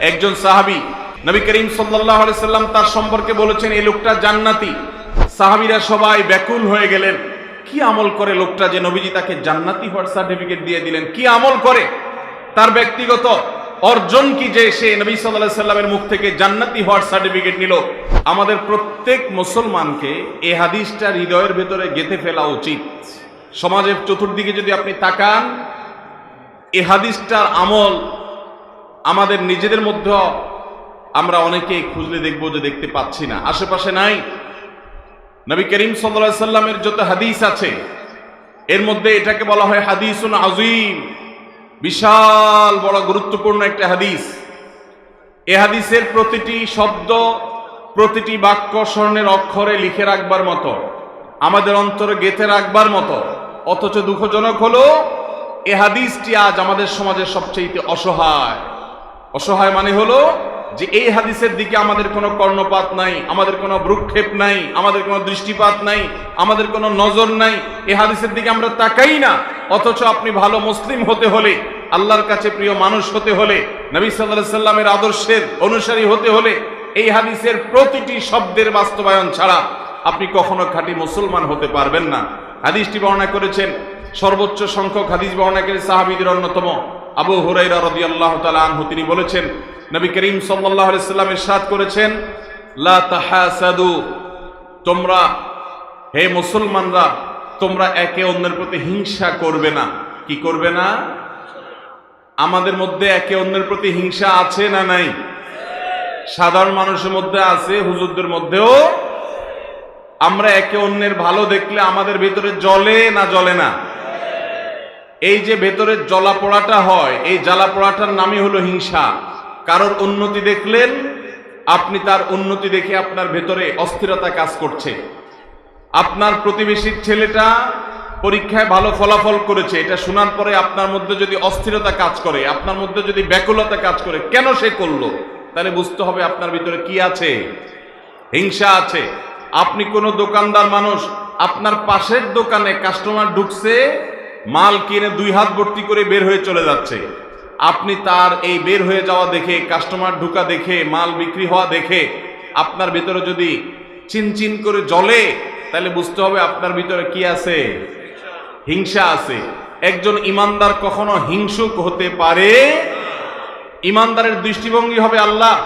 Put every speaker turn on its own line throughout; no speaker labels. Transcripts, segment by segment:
একজন সাহাবি, নবী করিম সাল্লাহ সাল্লাম তার সম্পর্কে বলেছেন এই লোকটা জান্নাতি। সাহাবিরা সবাই ব্যাকুল হয়ে গেলেন। কি আমল করে লোকটা যে নবীজি তাকে জান্নাতি হওয়ার সার্টিফিকেট দিয়ে দিলেন? কি আমল করে? তার ব্যক্তিগত অর্জন কি যে সে নবী সাল্লাহ সাল্লামের মুখ থেকে জান্নাতি হওয়ার সার্টিফিকেট নিল? আমাদের প্রত্যেক মুসলমানকে এ হাদিসটা হৃদয়ের ভেতরে গেঁথে ফেলা উচিত। সমাজের চতুর্দিকে যদি আপনি তাকান, এ হাদিসটার আমল আমাদের নিজেদের মধ্যে আমরা অনেকেই খুঁজলে দেখব যে দেখতে পাচ্ছি না। আশেপাশে নাই। নবী করিম সাল্লা সাল্লামের যত হাদিস আছে, এর মধ্যে এটাকে বলা হয় হাদিসুন আজিম বিশাল বড় গুরুত্বপূর্ণ একটা হাদিস। এ হাদিসের প্রতিটি শব্দ, প্রতিটি বাক্য স্বর্ণের অক্ষরে লিখে রাখবার মতো, আমাদের অন্তরে গেঁথে রাখবার মতো, অথচ দুঃখজনক হলো, এ হাদিসটি আজ আমাদের সমাজের সবচেয়ে অসহায়। অসহায় মানে হলো যে এই হাদিসের দিকে আমাদের কোনো কর্ণপাত নাই, আমাদের কোনো ভ্রুক্ষেপ নাই, আমাদের কোনো দৃষ্টিপাত নাই, আমাদের কোনো নজর নাই এই হাদিসের দিকে আমরা তাকাই না। অথচ আপনি ভালো মুসলিম হতে হলে, আল্লাহর কাছে প্রিয় মানুষ হতে হলে, নবী সাল্লাহ সাল্লামের আদর্শের অনুসারী হতে হলে, এই হাদিসের প্রতিটি শব্দের বাস্তবায়ন ছাড়া আপনি কখনো খাঁটি মুসলমান হতে পারবেন না। হাদিসটি বর্ণনা করেছেন সর্বোচ্চ সংখ্যক হাদিস বর্ণনাকারী সাহাবিদের অন্যতম। আবু হুরাইরা রাদিয়াল্লাহু তাআলা আনহু, তিনি বলেছেন, নবী করিম আলাইহি সাল্লাম ইরশাদ করেছেন, লা তোমরা, হে মুসলমানরা, তোমরা একে অন্যের প্রতি হিংসা করবে না। কি করবে না? আমাদের মধ্যে একে অন্যের প্রতি হিংসা আছে না নাই? সাধারণ মানুষের মধ্যে আছে, হুজুরদের মধ্যেও। আমরা একে অন্যের ভালো দেখলে আমাদের ভিতরে জলে না জলে না? এই যে ভেতরে জ্বলা পোড়াটা হয়, এই জ্বালা পোড়াটার নামই হলো হিংসা। কারোর উন্নতি দেখলেন, আপনি তার উন্নতি দেখে আপনার ভেতরে অস্থিরতা কাজ করছে। আপনার প্রতিবেশীর ছেলেটা পরীক্ষায় ভালো ফলাফল করেছে, এটা শোনার পরে আপনার মধ্যে যদি অস্থিরতা কাজ করে, আপনার মধ্যে যদি ব্যাকুলতা কাজ করে, কেন সে করল? তাহলে বুঝতে হবে আপনার ভিতরে কি আছে। হিংসা আছে। আপনি কোনো দোকানদার মানুষ, আপনার পাশের দোকানে কাস্টমার ঢুকছে মাল কিনে দুই হাত ভর্তি করে বের হয়ে চলে যাচ্ছে। আপনি তার এই বের হয়ে যাওয়া দেখে কাস্টমার ঢুকা দেখে, মাল বিক্রি হওয়া দেখে, আপনার ভিতরে যদি চিনচিন করে জলে তাহলে বুঝতে হবে আপনার ভিতরে কি আছে। হিংসা আছে। একজন ইমানদার কখনো হিংসুক হতে পারে ইমানদারের দৃষ্টিভঙ্গি হবে আল্লাহ,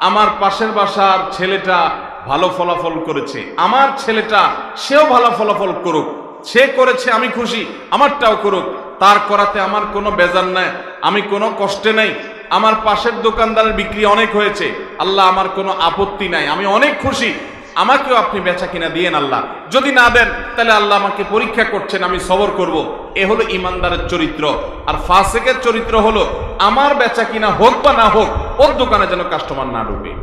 আমার পাশের বাসার ছেলেটা ভালো ফলাফল করেছে। আমার ছেলেটা, সেও ভালো ফলাফল করুক। সে করেছে, আমি খুশি। আমারটাও করুক। তার করাতে আমার কোনো বেজার নাই। আমি কোনো কষ্টে নাই। আমার পাশের দোকানদারের বিক্রি অনেক হয়েছে। আল্লাহ আমার কোনো আপত্তি নাই। আমি অনেক খুশি। আমাকেও আপনি বেচা কিনা দিয়েন আল্লাহ। যদি না দেন, তাহলে আল্লাহ আমাকে পরীক্ষা করছেন, আমি সবর করব। এ হলো ইমানদারের চরিত্র। আর ফাসেকের চরিত্র হলো, আমার বেচা কিনা হোক বা না হোক, ওর দোকানে যেন কাস্টমার না ঢুকে।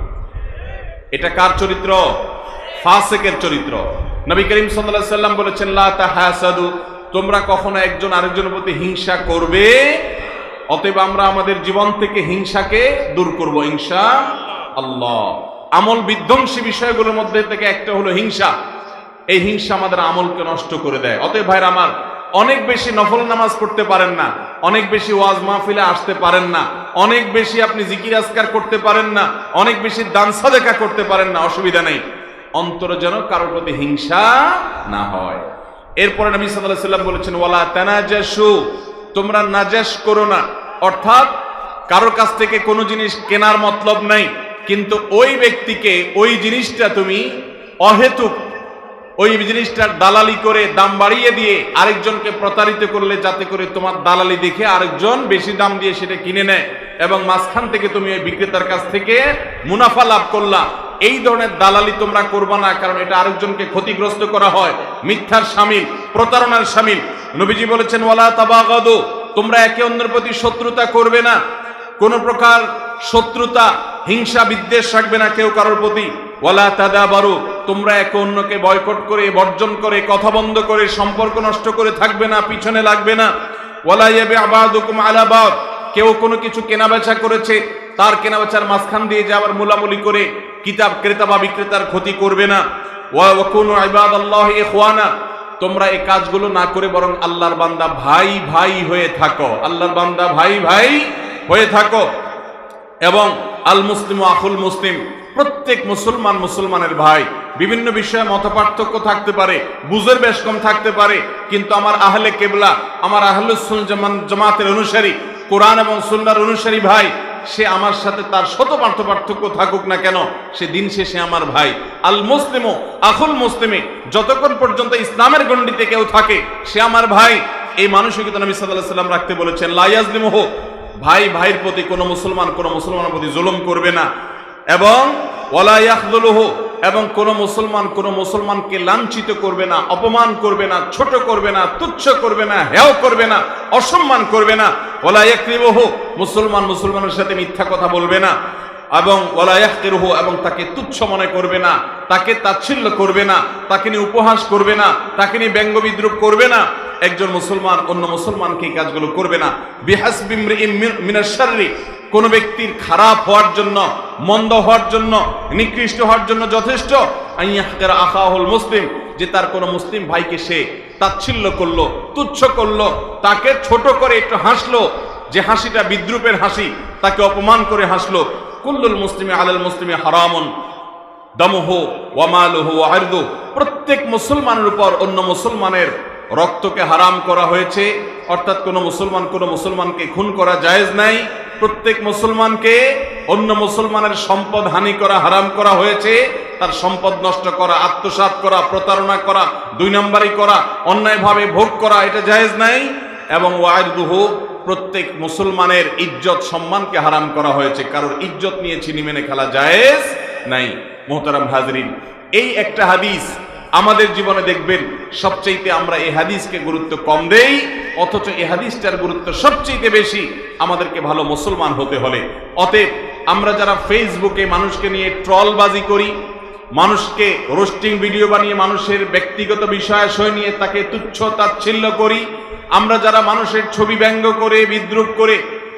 এটা কার চরিত্র? ফাসেকের চরিত্র। নবী করিম সাল্লাল্লাহু সাল্লাম বলেছেন, লা তাহাসাদু তোমরা কখনো একজন আরেকজনের প্রতি হিংসা করবে? অতএব আমরা আমাদের জীবন থেকে হিংসাকে দূর করব হিংসা আল্লাহ আমল বিধ্বংসী বিষয়গুলোর মধ্যে থেকে একটা হলো হিংসা। এই হিংসা আমাদের আমলকে নষ্ট করে দেয়। অতএব ভাইরা আমার, অনেক বেশি নফল নামাজ পড়তে পারেন না, অনেক বেশি ওয়াজ মাহফিলে আসতে পারেন না, অনেক বেশি আপনি জিকির আজকার করতে পারেন না, অনেক বেশি দান সাদেকা করতে পারেন না, অসুবিধা নেই। অন্তর যেন কারোর প্রতি হিংসা না হয়। এরপরে নবী আলাইহি সাল্লাম বলেছেন, ওয়ালা তানাজাসু তোমরা নাজাস করো না। অর্থাৎ কারোর কাছ থেকে কোনো জিনিস কেনার মতলব নাই, কিন্তু ওই ব্যক্তিকে ওই জিনিসটা তুমি অহেতুক, ওই জিনিসটার দালালি করে দাম বাড়িয়ে দিয়ে আরেকজনকে প্রতারিত করলে, যাতে করে তোমার দালালি দেখে আরেকজন বেশি দাম দিয়ে সেটা কিনে নেয়, এবং মাঝখান থেকে তুমি ওই বিক্রেতার কাছ থেকে মুনাফা লাভ করলা। এই ধরনের দালালি তোমরা করবা না, কারণ এটা আরেকজনকে ক্ষতিগ্রস্ত করা হয়। মিথ্যার সামিল, প্রতারণার সামিল। নবীজি বলেছেন, ওয়ালা তাবাগাদু, তোমরা একে অন্যের প্রতি শত্রুতা করবে না। কোন প্রকার শত্রুতা, হিংসা, বিদ্বেষ রাখবে না কেউ কারোর প্রতি। ওয়ালা তাদা বারু তোমরা একে অন্যকে বয়কট করে, বর্জন করে, কথা বন্ধ করে, সম্পর্ক নষ্ট করে থাকবে না, পিছনে লাগবে না। ওয়ালা ইয়াবে আবাদুকুম আলা বাদ, কেউ কোনো কিছু কেনাবেচা করেছে তার কেনাবেচার মাঝখান দিয়ে যে আবার মুলামুলি করে কিতাব ক্রেতা বা বিক্রেতার ক্ষতি করবে না। তোমরা এই কাজগুলো না করে বরং আল্লাহর বান্দা ভাই ভাই হয়ে থাকো। আল্লাহর বান্দা ভাই ভাই হয়ে থাকো। এবং আল মুসলিম আকুল মুসলিম, প্রত্যেক মুসলমান মুসলমানের ভাই। বিভিন্ন বিষয়ে মত থাকতে পারে, বুঝের বেশ কম থাকতে পারে, কিন্তু আমার আহলে কেবলা, আমার আহলুসুল জামাতের অনুসারী, কোরআন এবং সুন্নার অনুসারী ভাই সে আমার সাথে তার শত পার্থ পার্থক্য থাকুক না কেন, সে দিন শেষে আমার ভাই। আল মুসলিমও আখুল মুসলিমে, যতক্ষণ পর্যন্ত ইসলামের গণ্ডিতে কেউ থাকে, সে আমার ভাই। এই মানসিকতা নবী সাল্লাহ সাল্লাম রাখতে বলেছেন লাইয়াজলিম হোক ভাই, ভাইয়ের প্রতি কোনো মুসলমান, কোনো মুসলমানের প্রতি জুলুম করবে না। এবং ওয়ালাইয়াহদুলুহু এবং কোন মুসলমান কোন মুসলমানকে লাঞ্ছিত করবে না, অপমান করবে না, ছোট করবে না, তুচ্ছ করবে না, হেয় করবে না, অসম্মান করবে না। ওলাইয়াকরিবহু মুসলমান মুসলমানের সাথে মিথ্যা কথা বলবে না এবং ওলাইয়াহকিরহু এবং তাকে তুচ্ছ মনে করবে না, তাকে তাচ্ছিল্য করবে না, তাকে নিয়ে উপহাস করবে না, তাকে নিয়ে ব্যঙ্গ বিদ্রুপ করবে না। একজন মুসলমান অন্য মুসলমানকে এই কাজগুলো করবে না। বিহাসবিমরি মিনাশাররি কোন ব্যক্তির খারাপ হওয়ার জন্য মন্দ হওয়ার জন্য, নিকৃষ্ট হওয়ার জন্য যথেষ্ট। আইয়াহকের আখাহুল মুসলিম, যে তার কোন মুসলিম ভাইকে সে তাচ্ছিল্য করল, তুচ্ছ করল, তাকে ছোট করে একটু হাসলো, যে হাসিটা বিদ্রুপের হাসি, তাকে অপমান করে হাসলো। কুল্লুল মুসলিমে আলাল মুসলিমে হারামন, দমহ ওয়ামালহ আর্দু প্রত্যেক মুসলমানের উপর অন্য মুসলমানের রক্তকে হারাম করা হয়েছে, অর্থাৎ কোন মুসলমান কোন মুসলমানকে খুন করা জায়েজ নাই, প্রত্যেক মুসলমানকে অন্য মুসলমানের সম্পদ হানি করা, হারাম করা হয়েছে, তার সম্পদ নষ্ট করা, আত্মসাৎ করা, প্রতারণা করা, দুই নম্বরই করা, অন্যায়ভাবে ভোগ করা, এটা জায়েজ নাই, এবং ওয়াইদুহ, প্রত্যেক মুসলমানের ইজ্জত সম্মানকে হারাম করা হয়েছে, কারোর ইজ্জত নিয়ে ছিনি মেনে খেলা জায়েজ নাই। মোহতারাম হাজরিন, এই একটা হাদিস আমাদের জীবনে দেখবেন সবচেয়ে আমরা এই হাদিসকে গুরুত্ব কম দেই, অথচ এই হাদিসটার গুরুত্ব সবচেয়ে বেশি আমাদেরকে ভালো মুসলমান হতে হলে। অতএব আমরা যারা ফেসবুকে মানুষকে নিয়ে ট্রলবাজি করি, মানুষকে রোস্টিং ভিডিও বানিয়ে মানুষের ব্যক্তিগত বিষয়াশয় নিয়ে তাকে তুচ্ছ তাচ্ছিল্য করি, আমরা যারা মানুষের ছবি ব্যঙ্গ করে, বিদ্রুপ করে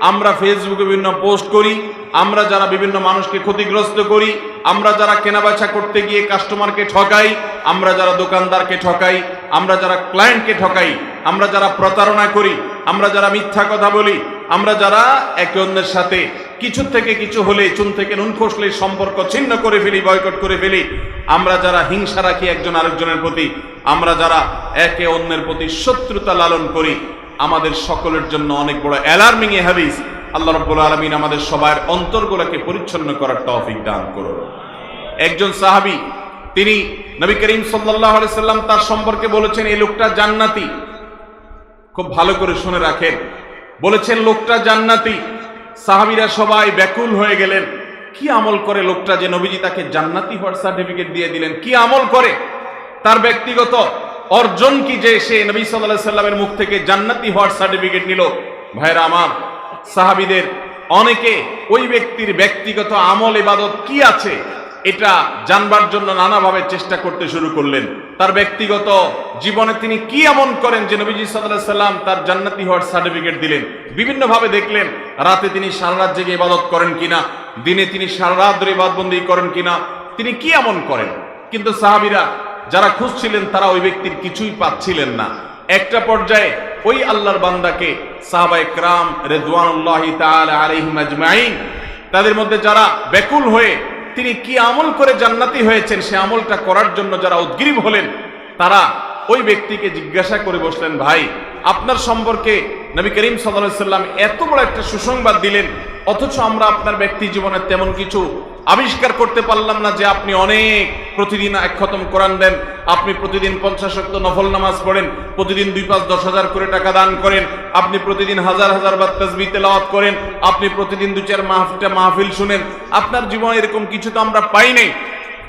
আমরা ফেসবুকে বিভিন্ন পোস্ট করি, আমরা যারা বিভিন্ন মানুষকে ক্ষতিগ্রস্ত করি, আমরা যারা কেনাবেচা করতে গিয়ে কাস্টমারকে ঠকাই, আমরা যারা দোকানদারকে ঠকাই, আমরা যারা ক্লায়েন্টকে ঠকাই, আমরা যারা প্রতারণা করি, আমরা যারা মিথ্যা কথা বলি, আমরা যারা একে অন্যের সাথে কিছু থেকে কিছু হলে, চুন থেকে নুন খসলে সম্পর্ক ছিন্ন করে ফেলি বয়কট করে ফেলি, আমরা যারা হিংসা রাখি একজন আরেকজনের প্রতি, আমরা যারা একে অন্যের প্রতি শত্রুতা লালন করি আমাদের সকলের জন্য অনেক বড় অ্যালার্মিং এ হাদিস। আল্লাহ রাব্বুল আলামিন আমাদের সবার অন্তরগুলোকে পরিচ্ছন্ন করার তৌফিক দান করুন। একজন সাহাবী, তিনি নবী করিম আলাইহি সাল্লাম তার সম্পর্কে বলেছেন, এই লোকটা জান্নাতি। খুব ভালো করে শুনে রাখেন। বলেছেন, লোকটা জান্নাতি। সাহাবীরা সবাই ব্যাকুল হয়ে গেলেন। কি আমল করে লোকটা যে নবীজি তাকে জান্নাতি হওয়ার সার্টিফিকেট দিয়ে দিলেন? কি আমল করে? তার ব্যক্তিগত অর্জন কি যে সে নবী সাল্লাল্লাহু সাল্লামের মুখ থেকে জান্নাতি হওয়ার সার্টিফিকেট নিল? ভাইরা আমার, সাহাবীদের, অনেকে ওই ব্যক্তির ব্যক্তিগত আমল, ইবাদত কি আছে এটা জানবার জন্য নানাভাবে চেষ্টা করতে শুরু করলেন। তার ব্যক্তিগত জীবনে তিনি কি এমন করেন যে নবীজি সাল্লাহ সাল্লাম তার জান্নাতি হওয়ার সার্টিফিকেট দিলেন? বিভিন্নভাবে দেখলেন, রাতে তিনি সারা রাত জেগে ইবাদত করেন কিনা? দিনে তিনি সারা রাত ধরে ইবাদবন্দি করেন কিনা? তিনি কি এমন করেন? কিন্তু সাহাবিরা যারা খুঁজছিলেন তারা ওই ব্যক্তির কিছুই পাচ্ছিলেন না। একটা পর্যায়ে ওই আল্লাহর বান্দাকে সাহাবা একরাম তাদের মধ্যে যারা বেকুল হয়ে তিনি কি আমল করে জান্নাতি হয়েছেন, সে আমলটা করার জন্য যারা উদ্গ্রীব হলেন, তারা ওই ব্যক্তিকে জিজ্ঞাসা করে বসলেন, ভাই, আপনার সম্পর্কে নবী করিম সাল্লাম এত বড় একটা সুসংবাদ দিলেন, অথচ আমরা আপনার ব্যক্তি জীবনে তেমন কিছু আবিষ্কার করতে পারলাম না যে আপনি অনেক প্রতিদিন এক খতম কোরআন দেন, আপনি প্রতিদিন পঞ্চাশ শক্ত নফল নামাজ পড়েন, প্রতিদিন দুই পাঁচ দশ হাজার করে টাকা দান করেন, আপনি প্রতিদিন হাজার হাজার বার তসবি তেলাওয়াত করেন, আপনি প্রতিদিন দু চার মাহফিলটা মাহফিল শুনেন। আপনার জীবনে এরকম কিছু তো আমরা পাই নাই।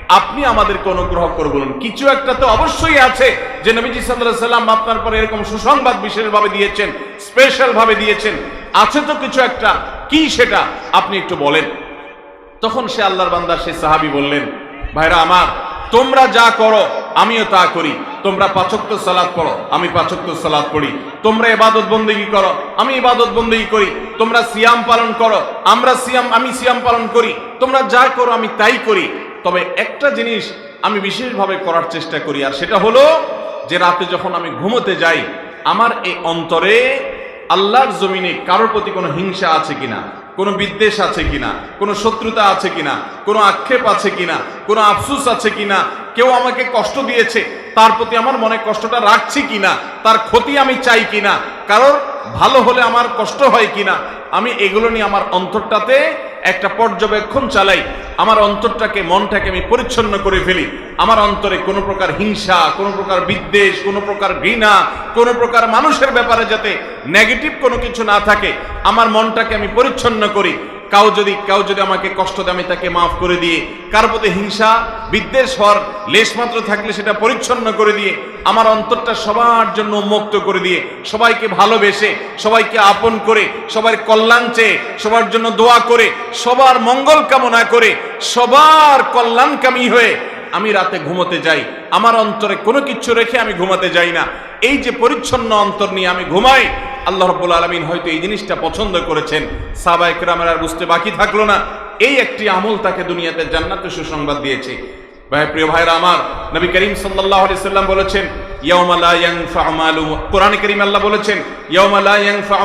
আপনি আমাদেরকে অনুগ্রহ করে বলুন, কিছু একটা তো অবশ্যই আছে যে নবীজি সাল্লাহ সাল্লাম আপনার পরে এরকম সুসংবাদ বিশেষভাবে দিয়েছেন স্পেশাল ভাবে দিয়েছেন। আছে তো কিছু একটা, কি সেটা? আপনি একটু বলেন। তখন সে আল্লাহর বান্দা সে সাহাবি বললেন, ভাইরা আমার, তোমরা যা করো, আমিও তা করি। তোমরা পাচক্য সালাদ পড়ো, আমি পাচক্য সালাদ পড়ি। তোমরা ইবাদত বন্দেগী করো, আমি ইবাদত বন্দেগী করি। তোমরা সিয়াম পালন করো, আমরা সিয়াম, আমি সিয়াম পালন করি। তোমরা যা করো, আমি তাই করি। তবে একটা জিনিস আমি বিশেষভাবে করার চেষ্টা করি, আর সেটা হলো যে রাতে যখন আমি ঘুমোতে যাই, আমার এই অন্তরে আল্লাহর জমিনে কারোর প্রতি কোনো হিংসা আছে কিনা? কোনো বিদ্বেষ আছে কিনা? কোনো শত্রুতা আছে কিনা? কোনো আক্ষেপ আছে কিনা? কোনো আফসুস আছে কিনা? কেউ আমাকে কষ্ট দিয়েছে, তার প্রতি আমার মনে কষ্টটা রাখছি কিনা? তার ক্ষতি আমি চাই কিনা? কারোর ভালো হলে আমার কষ্ট হয় কিনা? আমি এগুলো নিয়ে আমার অন্তরটাতে একটা পর্যবেক্ষণ চালাই, আমার অন্তরটাকে, মনটাকে আমি পরিচ্ছন্ন করে ফেলি। আমার অন্তরে কোনো প্রকার হিংসা, কোনো প্রকার বিদ্বেষ, কোনো প্রকার ঘৃণা, কোনো প্রকার মানুষের ব্যাপারে যাতে নেগেটিভ কোনো কিছু না থাকে, আমার মনটাকে আমি পরিচ্ছন্ন করি। কাউ যদি কাউ যদি আমাকে কষ্ট দেয়, আমি তাকে মাফ করে দিয়ে, কার প্রতি হিংসা, বিদ্বেষ হওয়ার লেশমাত্র থাকলে সেটা পরিচ্ছন্ন করে দিয়ে, আমার অন্তরটা সবার জন্য মুক্ত করে দিয়ে, সবাইকে ভালোবেসে, সবাইকে আপন করে, সবার কল্যাণ চেয়ে, সবার জন্য দোয়া করে, সবার মঙ্গল কামনা করে, সবার কল্যাণকামী হয়ে আমি রাতে ঘুমোতে যাই। আমার অন্তরে কোনো কিছু রেখে আমি ঘুমাতে যাই না। এই যে পরিচ্ছন্ন অন্তর নিয়ে আমি ঘুমাই, আল্লাহ রব্বুল আলমিন হয়তো এই জিনিসটা পছন্দ করেছেন। সাবাইক রামের আর বুঝতে বাকি থাকল না। এই একটি আমল তাকে দুনিয়াতে জান্নাতে সুসংবাদ দিয়েছে। ভাই, প্রিয় ভাইরা আমার, নবী করিম আলাইহি সাল্লাম বলেছেন, ইয়াউমা লা ইয়ানফা মালু কোরআনে কারীম আল্লাহ বলেছেন, ইয়াউমা লা ইয়ানফা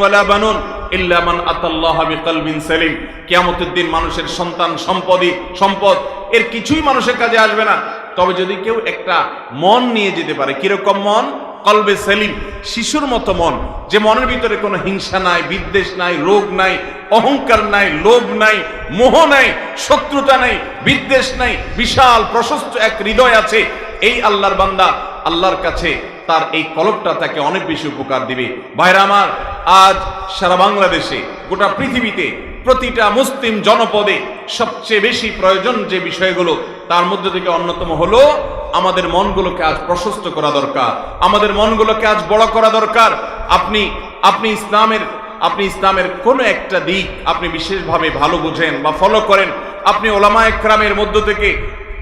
ওয়ালা বানুন। ইল্লা মান আতাল্লাহা বিকলবিন সালিম। কিয়ামতের দিন মানুষের সন্তান, সম্পদই সম্পদ। এর কিছুই মানুষের কাজে আসবে না। তবে যদি কেউ একটা মন নিয়ে যেতে পারে, কীরকম মন? কলবে সেলিম, শিশুর মতো মন। যে মনের ভিতরে কোনো হিংসা নাই, বিদ্বেষ নাই, রোগ নাই, অহংকার নাই, লোভ নাই, মোহ নাই, শত্রুতা নাই, বিদ্বেষ নাই, বিশাল, প্রশস্ত এক হৃদয় আছে, এই আল্লাহর বান্দা আল্লাহর কাছে তার এই কলবটা তাকে অনেক বেশি উপকার দিবে। ভাইরা আমার আজ সারা বাংলাদেশে গোটা পৃথিবীতে প্রতিটা মুসলিম জনপদে সবচেয়ে বেশি প্রয়োজন যে বিষয়গুলো, তার মধ্যে থেকে অন্যতম হলো আমাদের মনগুলোকে আজ প্রশস্ত করা দরকার। আমাদের মনগুলোকে আজ বড় করা দরকার। আপনি আপনি ইসলামের আপনি ইসলামের কোনো একটা দিক আপনি বিশেষভাবে ভালো বুঝেন বা ফলো করেন। আপনি ওলামা একরামের মধ্য থেকে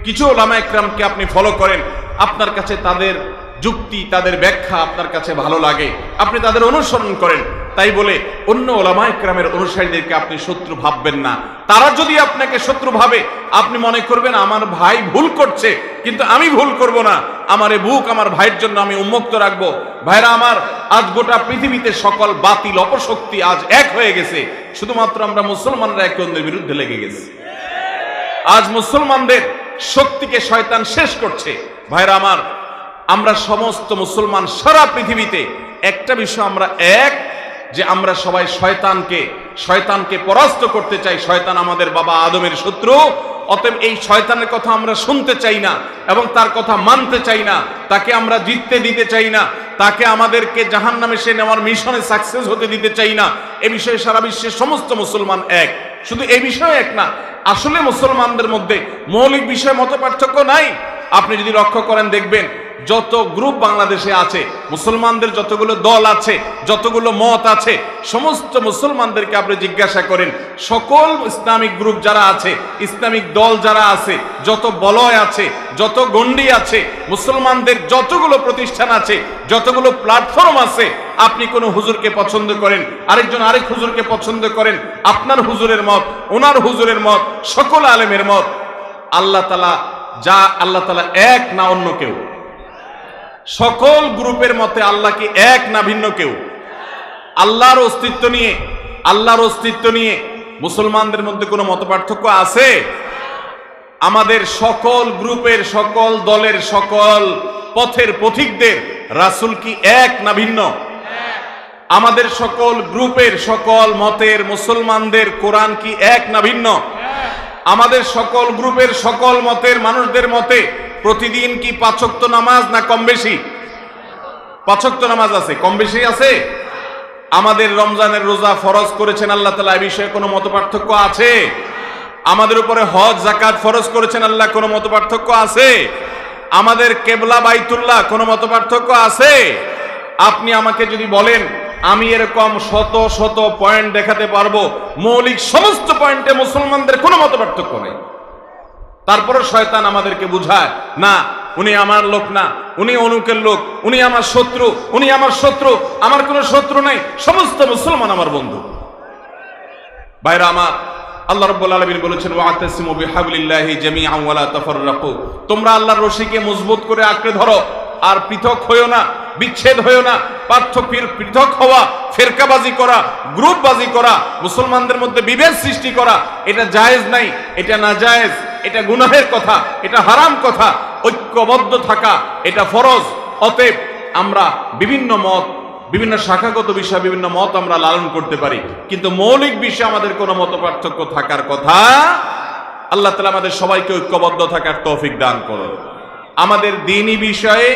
কিছু ওলামা একরামকে আপনি ফলো করেন। আপনার কাছে তাদের যুক্তি তাদের ব্যাখ্যা আপনার কাছে ভালো লাগে, আপনি তাদের অনুসরণ করেন। তাই বলে অন্য ওলামা একরামের অনুসারীদেরকে আপনি শত্রু ভাববেন না। তারা যদি আপনাকে শত্রু ভাবে, আপনি মনে করবেন আমার ভাই ভুল করছে, কিন্তু আমি ভুল করব না। আমার এ বুক আমার ভাইয়ের জন্য আমি উন্মুক্ত রাখব। ভাইরা আমার, আজ গোটা পৃথিবীতে সকল বাতিল অপশক্তি আজ এক হয়ে গেছে। শুধুমাত্র আমরা মুসলমানরা একে অন্যের বিরুদ্ধে লেগে গেছি। আজ মুসলমানদের শক্তিকে শয়তান শেষ করছে। ভাইরা আমার আমরা সমস্ত মুসলমান সারা পৃথিবীতে, একটা বিষয় আমরা এক, যে আমরা সবাই শয়তানকে শয়তানকে পরাস্ত করতে চাই। শয়তান আমাদের বাবা আদমের শত্রু, অতএব এই শয়তানের কথা আমরা শুনতে চাই না এবং তার কথা মানতে চাই না। তাকে আমরা জিততে দিতে চাই না। তাকে আমাদেরকে জাহান নামে সে নেওয়ার মিশনে সাকসেস হতে দিতে চাই না। এ বিষয়ে সারা বিশ্বের সমস্ত মুসলমান এক। শুধু এ বিষয়ে এক না, আসলে মুসলমানদের মধ্যে মৌলিক বিষয় মত পার্থক্য নাই। আপনি যদি লক্ষ্য করেন, দেখবেন যত গ্রুপ বাংলাদেশে আছে, মুসলমানদের যতগুলো দল আছে, যতগুলো মত আছে, সমস্ত মুসলমানদেরকে আপনি জিজ্ঞাসা করেন, সকল ইসলামিক গ্রুপ যারা আছে, ইসলামিক দল যারা আছে, যত বলয় আছে, যত গন্ডি আছে, মুসলমানদের যতগুলো প্রতিষ্ঠান আছে, যতগুলো প্ল্যাটফর্ম আছে, আপনি কোনো হুজুরকে পছন্দ করেন, আরেকজন আরেক হুজুরকে পছন্দ করেন, আপনার হুজুরের মত, ওনার হুজুরের মত, সকল আলেমের মত, আল্লাহ তালা যা, আল্লাহ তালা এক না অন্য কেউ। সকল গ্রুপের মতে আল্লাহ কি এক না ভিন্ন কেউ? আল্লাহর অস্তিত্ব নিয়ে, আল্লাহর অস্তিত্ব নিয়ে মুসলমানদের মধ্যে কোনো মত পার্থক্য আছে? আমাদের সকল গ্রুপের, সকল দলের, সকল পথের পথিকদের রাসুল কি এক না ভিন্ন? আমাদের সকল গ্রুপের, সকল মতের মুসলমানদের কোরআন কি এক না ভিন্ন? আমাদের সকল গ্রুপের, সকল মতের মানুষদের মতে প্রতিদিন কি পাঁচক্ত নামাজ না কম বেশি? পাঁচক্ত নামাজ আছে, কম বেশি আছে? আমাদের রমজানের রোজা ফরজ করেছেন আল্লাহ তালা এ বিষয়ে কোনো মত পার্থক্য আছে? আমাদের উপরে হজ জাকাত ফরজ করেছেন আল্লাহ, কোনো মত পার্থক্য আছে? আমাদের কেবলা, বাইতুল্লাহ, কোনো মত পার্থক্য আছে? আপনি আমাকে যদি বলেন, আমি এরকম শত শত পয়েন্ট দেখাতে পারব, মৌলিক সমস্ত পয়েন্টে মুসলমানদের কোনো মত পার্থক্য নেই। তারপরে শয়তান আমাদেরকে বুঝায়, না, উনি আমার লোক না, উনি অনুকের লোক, উনি আমার শত্রু, উনি আমার শত্রু, আমার কোনো শত্রু নাই, সমস্ত মুসলমান আমার বন্ধু। ভাইরা আমার, আল্লাহ রাব্বুল আলামিন বলেছেন, ওয়াতাসিমু বিহাবলিল্লাহি জামিআন ওয়ালা তাফাররাকু। তোমরা আল্লাহর রশিকে মজবুত করে আঁকড়ে ধরো, আর পৃথক হইও না, বিচ্ছেদ হয়েও না, পার্থক্যের পৃথক হওয়া, ফেরকাবাজি করা, গ্রুপবাজি করা, মুসলমানদের মধ্যে বিভেদ সৃষ্টি করা, এটা জায়েজ নাই, এটা না জায়েজ এটা গুনাহের কথা, এটা হারাম কথা, ঐক্যবদ্ধ থাকা, এটা ফরজ। অতএব আমরা বিভিন্ন মত, বিভিন্ন শাখাগত বিষয় বিভিন্ন মত আমরা লালন করতে পারি। কিন্তু মৌলিক বিষয়ে আমাদের কোনো মত পার্থক্য থাকার কথা, আল্লাহ তালা আমাদের সবাইকে ঐক্যবদ্ধ থাকার তৌফিক দান করুন। আমাদের দিনই বিষয়ে,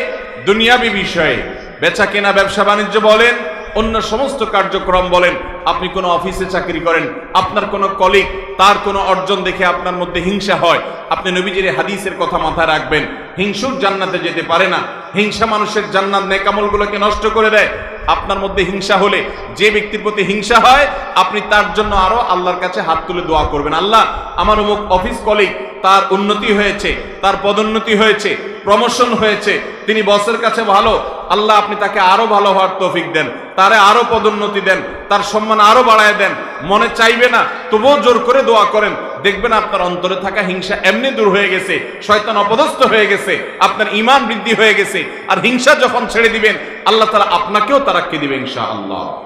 দুনিয়াবি বিষয়ে বেচা কেনা ব্যবসা বাণিজ্য বলেন অন্য সমস্ত কার্যক্রম বলেন, আপনি কোনো অফিসে চাকরি করেন, আপনার কোনো কলিগ, তার কোনো অর্জন দেখে আপনার মধ্যে হিংসা হয়, আপনি নবীজির হাদিসের কথা মাথায় রাখবেন। হিংসুক জান্নাতে যেতে পারে না। হিংসা মানুষের জান্নাত নেকামলগুলোকে নষ্ট করে দেয়। আপনার মধ্যে হিংসা হলে যে ব্যক্তির প্রতি হিংসা হয়, আপনি তার জন্য আরও আল্লাহর কাছে হাত তুলে দোয়া করবেন। আল্লাহ, আমার অমুক অফিস কলিগ, তার উন্নতি হয়েছে, তার পদোন্নতি হয়েছে প্রমোশন হয়েছে। তিনি বসের কাছে ভালো। আল্লাহ আপনি তাকে আরও ভালো হওয়ার তৌফিক দেন। তারে আরও পদোন্নতি দেন। তার সম্মান আরও বাড়ায় দেন। মনে চাইবে না, তবুও জোর করে দোয়া করেন। দেখবেন আপনার অন্তরে থাকা হিংসা এমনি দূর হয়ে গেছে। শয়তান অপদস্থ হয়ে গেছে। আপনার ইমান বৃদ্ধি হয়ে গেছে। আর হিংসা যখন ছেড়ে দিবেন, আল্লাহ তারা আপনাকেও তারাক্কি দিবে ইনশা আল্লাহ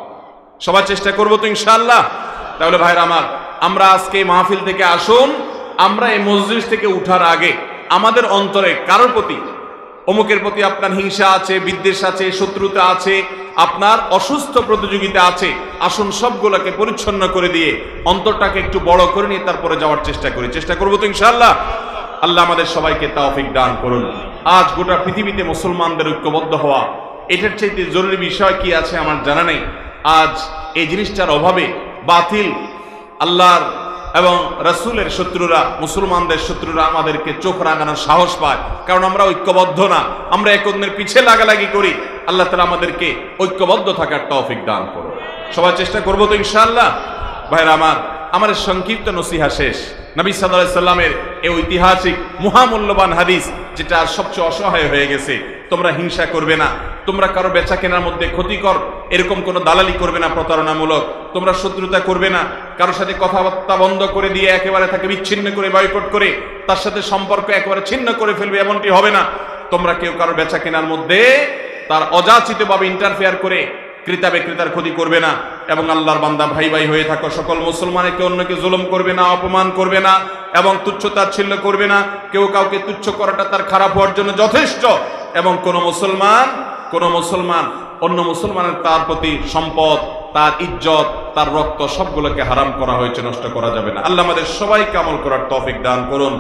সবার চেষ্টা করব তো ইনশাআল্লাহ। তাহলে ভাইরা আমার, আমরা আজকে মাহফিল থেকে আসুন। আমরা এই মসজিদ থেকে উঠার আগে আমাদের অন্তরে কারোর প্রতি? অমুকের প্রতি আপনার হিংসা আছে, বিদ্বেষ আছে, শত্রুতা আছে, আপনার অসুস্থ প্রতিযোগিতা আছে, আসুন সবগুলোকে পরিচ্ছন্ন করে দিয়ে অন্তরটাকে একটু বড় করে নিয়ে তারপরে যাওয়ার চেষ্টা করি। চেষ্টা করব তো ইনশাআল্লাহ? আল্লাহ আমাদের সবাইকে তাওফিক দান করুন। আজ গোটা পৃথিবীতে মুসলমানদের ঐক্যবদ্ধ হওয়া, এটার চাইতে জরুরি বিষয় কি আছে আমার জানা নেই। আজ এই জিনিসটার অভাবে বাতিল আল্লাহর এবং রসুলের শত্রুরা, মুসলমানদের শত্রুরা আমাদেরকে চোখ রাঙানোর সাহস পায়। কারণ আমরা ঐক্যবদ্ধ না। আমরা এক অন্যের পিছিয়ে লাগালাগি করি। আল্লাহ তালা আমাদেরকে ঐক্যবদ্ধ থাকার তৌফিক দান করো সবাই চেষ্টা করব তো ইনশাআল্লাহ? ভাইরা আমার আমার সংক্ষিপ্ত নসিহা শেষ। নবী সাল্লাল্লাহু সাল্লামের এই ঐতিহাসিক মহামূল্যবান হাদিস, যেটা সবচেয়ে অসহায় হয়ে গেছে, তোমরা হিংসা করবে না। তোমরা কারও বেচা কেনার মধ্যে ক্ষতিকর এরকম কোনো দালালি করবে না প্রতারণামূলক। তোমরা শত্রুতা করবে না। কারোর সাথে কথাবার্তা বন্ধ করে দিয়ে একেবারে তাকে বিচ্ছিন্ন করে বয়কট করে, তার সাথে সম্পর্ক একেবারে ছিন্ন করে ফেলবে এমনটি হবে না। তোমরা কেউ কারও বেচা কেনার মধ্যে তার অযাচিতভাবে ইন্টারফেয়ার করে ক্রেতা বিক্রেতার ক্ষতি করবে না এবং আল্লাহর বান্দা ভাই ভাই হয়ে থাকো। সকল মুসলমানকে অন্যকে জুলুম করবে না, অপমান করবে না এবং তুচ্ছতাচ্ছিল্য করবে না। কেউ কাউকে তুচ্ছ করাটা তার খারাপ হওয়ার জন্য যথেষ্ট এবং কোন মুসলমান কোন মুসলমান, অন্য মুসলমানের তার প্রতি সম্পদ, তার ইজ্জত, তার রক্ত সবগুলোকে হারাম করা হয়েছে, নষ্ট করা যাবে না। আল্লাহ আমাদের সবাইকে আমল করার তৌফিক দান করুন।